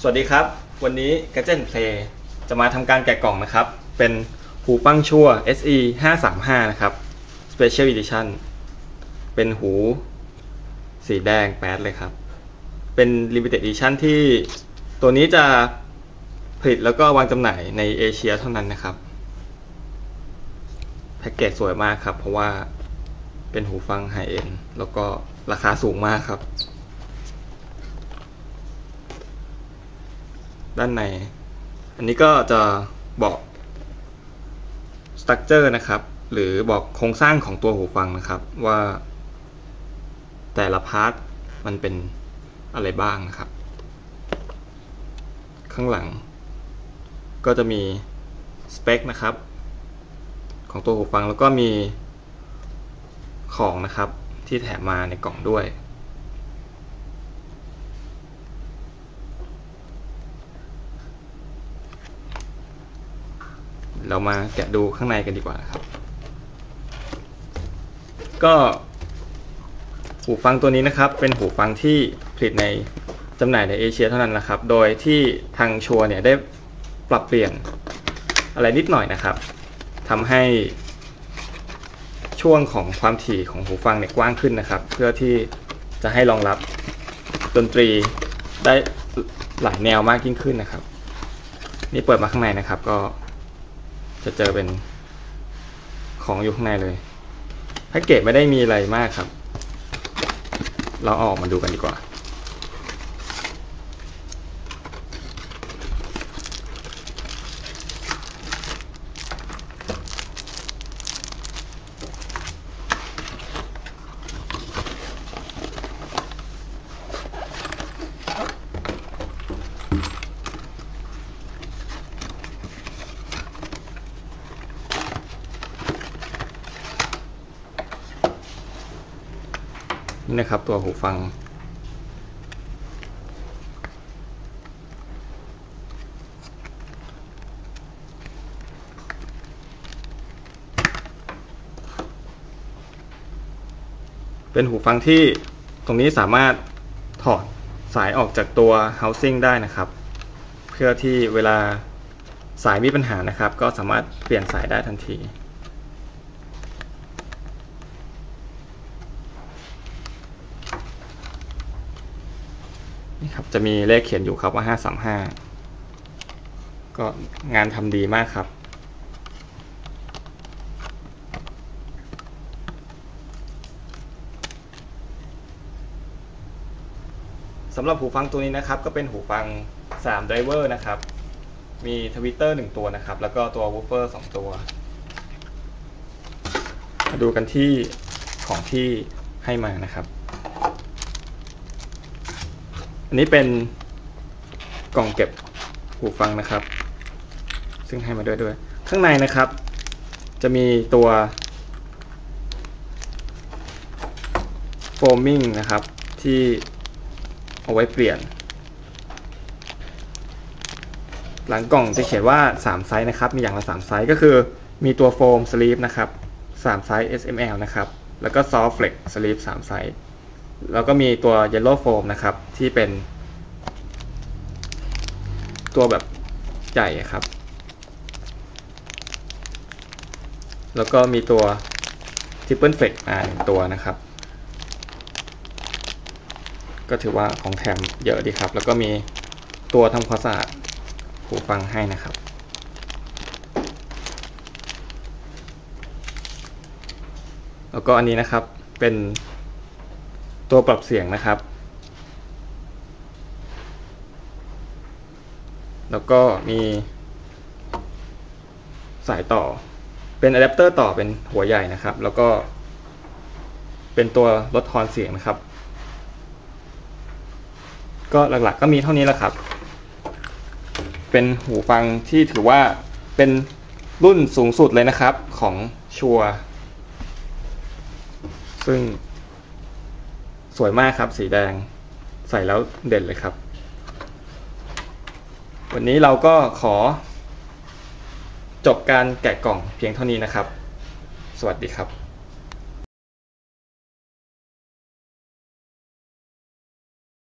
สวัสดีครับ วันนี้ g a d g e t Play จะมาทำการแกะกล่องนะครับ เป็นหูฟังชั่ว SE 535นะครับ Special Edition เป็นหูสีแดงแป๊ดเลยครับ เป็น Limited Edition ที่ตัวนี้จะผลิตแล้วก็วางจำหน่ายในเอเชียเท่านั้นนะครับ แพ็กเกจสวยมากครับ เพราะว่าเป็นหูฟังไฮเอ็นแล้วก็ราคาสูงมากครับ ด้านใน อันนี้ก็จะบอกสตั๊กเจอร์นะครับ หรือบอกโครงสร้างของตัวหูฟังนะครับว่าแต่ละพาร์ทมันเป็นอะไรบ้างนะครับ ข้างหลัง ก็จะมีสเปคนะครับ ของตัวหูฟังแล้วก็มีของนะครับที่แถมมาในกล่องด้วย เรามาแกะดูข้างในกันดีกว่าครับ ก็หูฟังตัวนี้นะครับ เป็นหูฟังที่ผลิตในจำหน่ายในเอเชียเท่านั้นนะครับ โดยที่ทางชัวเนี่ยได้ปรับเปลี่ยนอะไรนิดหน่อยนะครับทำให้ช่วงของความถี่ของหูฟังเนี่ยกว้างขึ้นนะครับ เพื่อที่จะให้รองรับดนตรีได้หลายแนวมากยิ่งขึ้นนะครับ นี่เปิดมาข้างในนะครับก็ จะเจอเป็นของอยู่ข้างในเลยแพ็กเกจไม่ได้มีอะไรมากครับ เราเอาออกมาดูกันดีกว่า นะครับ ตัวหูฟัง เป็นหูฟังที่ตรงนี้สามารถถอดสายออกจากตัว housing ได้นะครับ เพื่อที่เวลาสายมีปัญหานะครับ ก็สามารถเปลี่ยนสายได้ทันที นี่ครับจะมีเลขเขียนอยู่ครับว่า 535 ก็งานทำดีมากครับสำหรับหูฟังตัวนี้นะครับก็เป็นหูฟัง3 driver นะครับ มีทวิตเตอร์1ตัวนะครับ แล้วก็ตัววูฟเฟอร์2ตัว มาดูกันที่ของที่ให้มานะครับ อันนี้เป็นกล่องเก็บหูฟังนะครับ ซึ่งให้มาด้วยด้วย ข้างในนะครับ จะมีตัวโฟมมิ่งนะครับ ที่เอาไว้เปลี่ยน หลังกล่องจะเขียนว่า 3 ไซส์นะครับ มีอย่างละ 3 ไซส์ก็คือ มีตัวโฟมสลีปนะครับ 3 ไซส์ SML นะครับ แล้วก็ซอฟต์เฟล็กสลีป3ไซส์ แล้วก็มีตัว Yellow Foam นะครับ ที่เป็น ตัวแบบใหญ่ครับ แล้วก็มีตัว Triple Flex อ่าหนึ่งตัวนะครับ ก็ถือว่าของแถมเยอะดีครับ แล้วก็มีตัวทำความสะอาดหูฟังให้นะครับแล้วก็อันนี้นะครับเป็น ตัวปรับเสียงนะครับ แล้วก็มีสายต่อ เป็นอะแดปเตอร์ต่อเป็นหัวใหญ่นะครับ แล้วก็เป็นตัวลดทอนเสียงนะครับ ก็หลักๆก็มีเท่านี้แหละครับ เป็นหูฟังที่ถือว่าเป็นรุ่นสูงสุดเลยนะครับของชัวซึ่ง สวยมากครับ สีแดงใส่แล้วเด่นเลยครับ วันนี้เราก็ขอ จบการแกะกล่องเพียงเท่านี้นะครับ สวัสดีครับ